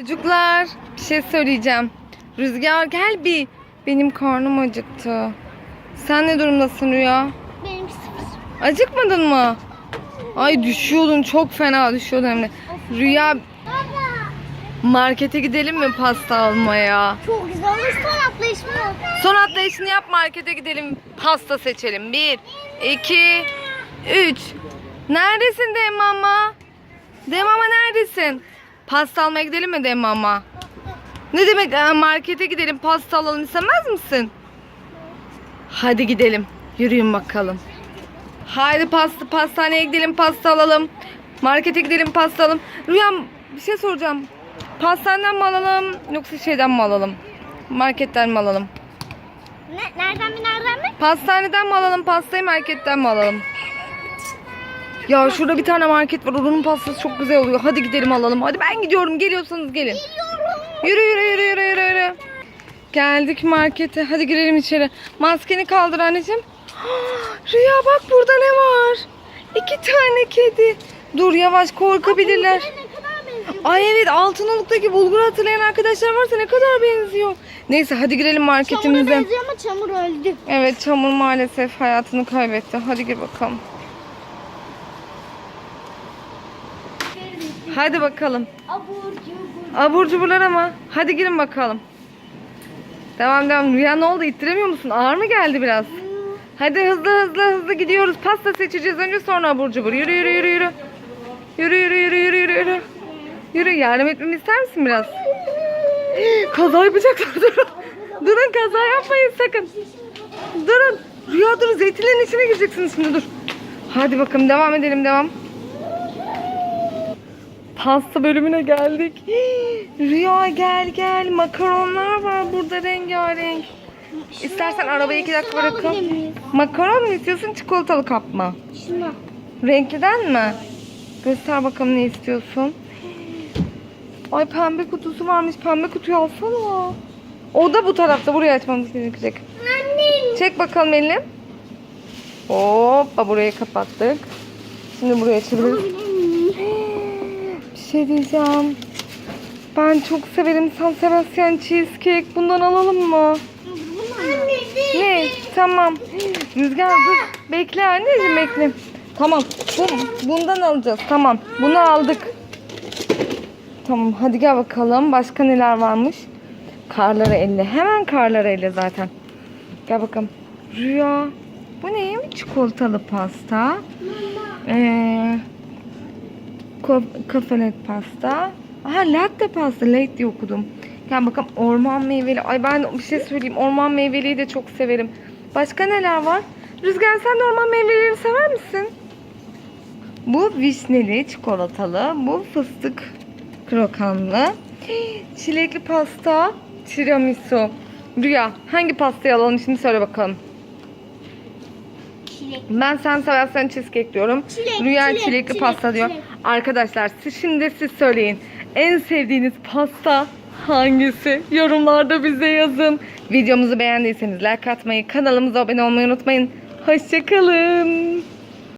Çocuklar bir şey söyleyeceğim. Rüzgar gel bir. Benim karnım acıktı. Sen ne durumdasın Rüya? Benim sıfır. Acıkmadın mı? Ay düşüyordun çok fena düşüyordun hem de. Rüya Baba. markete gidelim mi pasta almaya? Çok güzel olmuş son atlayışma. Son atlayışını yap markete gidelim pasta seçelim. Bir, iki, üç. Neredesin Demama? Demama neredesin? Pasta almaya gidelim mi Demama? Ne demek Aa, markete gidelim pasta alalım istemez misin? Hadi gidelim. Yürüyün bakalım. Haydi pasta pastaneye gidelim pasta alalım. Markete gidelim pasta alalım. Rüyam bir şey soracağım. Pastaneden mi alalım yoksa şeyden mi alalım? Marketten mi alalım? Ne, nereden mi nereden mi? Pastaneden mi alalım pastayı marketten mi alalım? Ya şurada bir tane market var. Oranın pastası çok güzel oluyor. Hadi gidelim alalım. Hadi ben gidiyorum. Geliyorsanız gelin. Yürü yürü yürü yürü yürü yürü. Geldik markete. Hadi girelim içeri. Maskeni kaldır anneciğim. Rüya bak burada ne var? İki tane kedi. Dur yavaş korkabilirler. Ay evet Altınoluk'taki bulgur hatırlayan arkadaşlar varsa ne kadar benziyor. Neyse hadi girelim Çamura marketimize. benziyor ama çamur öldü. Evet Çamur maalesef hayatını kaybetti. Hadi gir bakalım. Hadi bakalım. Abur cubur. Abur cubur ama. Hadi girin bakalım. Devam devam. Rüya ne oldu? İttiremiyor musun? Ağır mı geldi biraz? Hadi hızlı hızlı hızlı gidiyoruz. Pasta seçeceğiz önce sonra abur cubur. Yürü yürü yürü yürü. Yürü yürü yürü yürü yürü yürü. Yürü yardım etmemi ister misin biraz? Kaza yapacaklar durun. Durun kaza yapmayın sakın. Durun. Rüya durun zeytinlerin içine gireceksiniz şimdi dur. Hadi bakalım devam edelim devam. Pasta bölümüne geldik. Rüya gel gel. Makaronlar var burada rengarenk. İstersen arabayı iki dakika bırakın. Makaron mu istiyorsun çikolatalı kap mı? Şunu. Renkliden mi? Göster bakalım ne istiyorsun. Ay pembe kutusu varmış. Pembe kutuyu alsana. O da bu tarafta. Buraya açmamız gerekecek. Annem. Çek bakalım elini. Hoppa burayı kapattık. Şimdi buraya açabiliriz. Şey diyeceğim. Ben çok severim San Sebastian cheesecake. Bundan alalım mı? Anne Ne? Tamam. Rüzgar dur. Bekle anneciğim bekle. Tamam. Bu, bundan alacağız. Tamam. Bunu aldık. Tamam hadi gel bakalım. Başka neler varmış? Karları elle. Hemen karları elle zaten. Gel bakalım. Rüya. Bu neymiş? Çikolatalı pasta. Ee, ko- kafelet pasta. Aha latte pasta. Latte diye okudum. Gel bakalım orman meyveli. Ay ben bir şey söyleyeyim. Orman meyveliyi de çok severim. Başka neler var? Rüzgar sen de orman meyvelerini sever misin? Bu vişneli, çikolatalı. Bu fıstık krokanlı. Çilekli pasta, tiramisu. Rüya hangi pastayı alalım şimdi söyle bakalım. Çilek. Ben sen seversen cheesecake diyorum. Çilek, Rüya çilek, çilekli çilek, pasta diyor. çilek. Arkadaşlar siz şimdi siz söyleyin. En sevdiğiniz pasta hangisi? Yorumlarda bize yazın. Videomuzu beğendiyseniz like atmayı, kanalımıza abone olmayı unutmayın. Hoşçakalın.